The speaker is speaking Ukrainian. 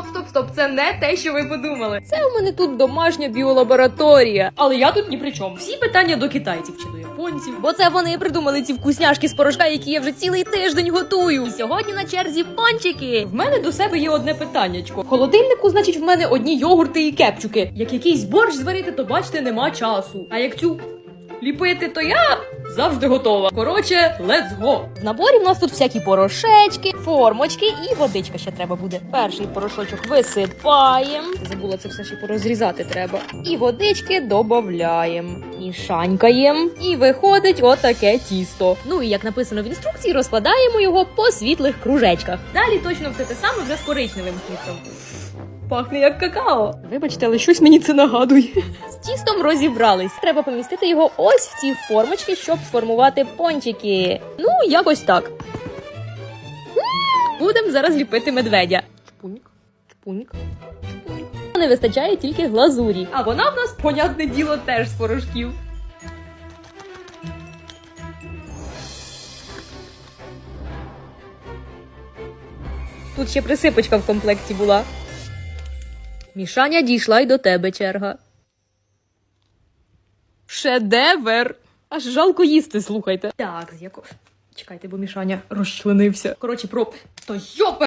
стоп, стоп, стоп. Це не те, що ви подумали. Це у мене тут домашня біолабораторія. Але я тут ні при чому. Всі питання до китайців чи до японців. Бо це вони придумали ці вкусняшки з порошка, які я вже цілий тиждень готую. І сьогодні на черзі пончики. В мене до себе є одне питаннячко. В холодильнику, значить, в мене одні йогурти і кепчуки. Як якийсь борщ зварити, то бачите, нема часу. А як цю ліпити, то я завжди готова. Коротше, let's go! В наборі в нас тут всякі порошечки, формочки і водичка ще треба буде. Перший порошочок висипаємо. Забула це все ще порозрізати треба. І водички додаємо. Мішанькаємо. І виходить отаке тісто. Ну і як написано в інструкції, розкладаємо його по світлих кружечках. Далі точно все те саме вже з коричневим тістом. Пахне як какао. Вибачте, але щось мені це нагадує. З тістом розібрались. Треба помістити його ось в ці формочки, щоб сформувати пончики. Ну, якось так. Будемо зараз ліпити медведя. Чпуньк, чпуньк, чпуньк. Не вистачає тільки глазурі. А вона в нас, понятне діло, теж з порошків. Тут ще присипочка в комплекті була. Мішаня дійшла й до тебе черга. Шедевр! Аж жалко їсти, слухайте. Так, з якого. Чекайте, бо Мішаня розчленився. Коротше, про. То йопе!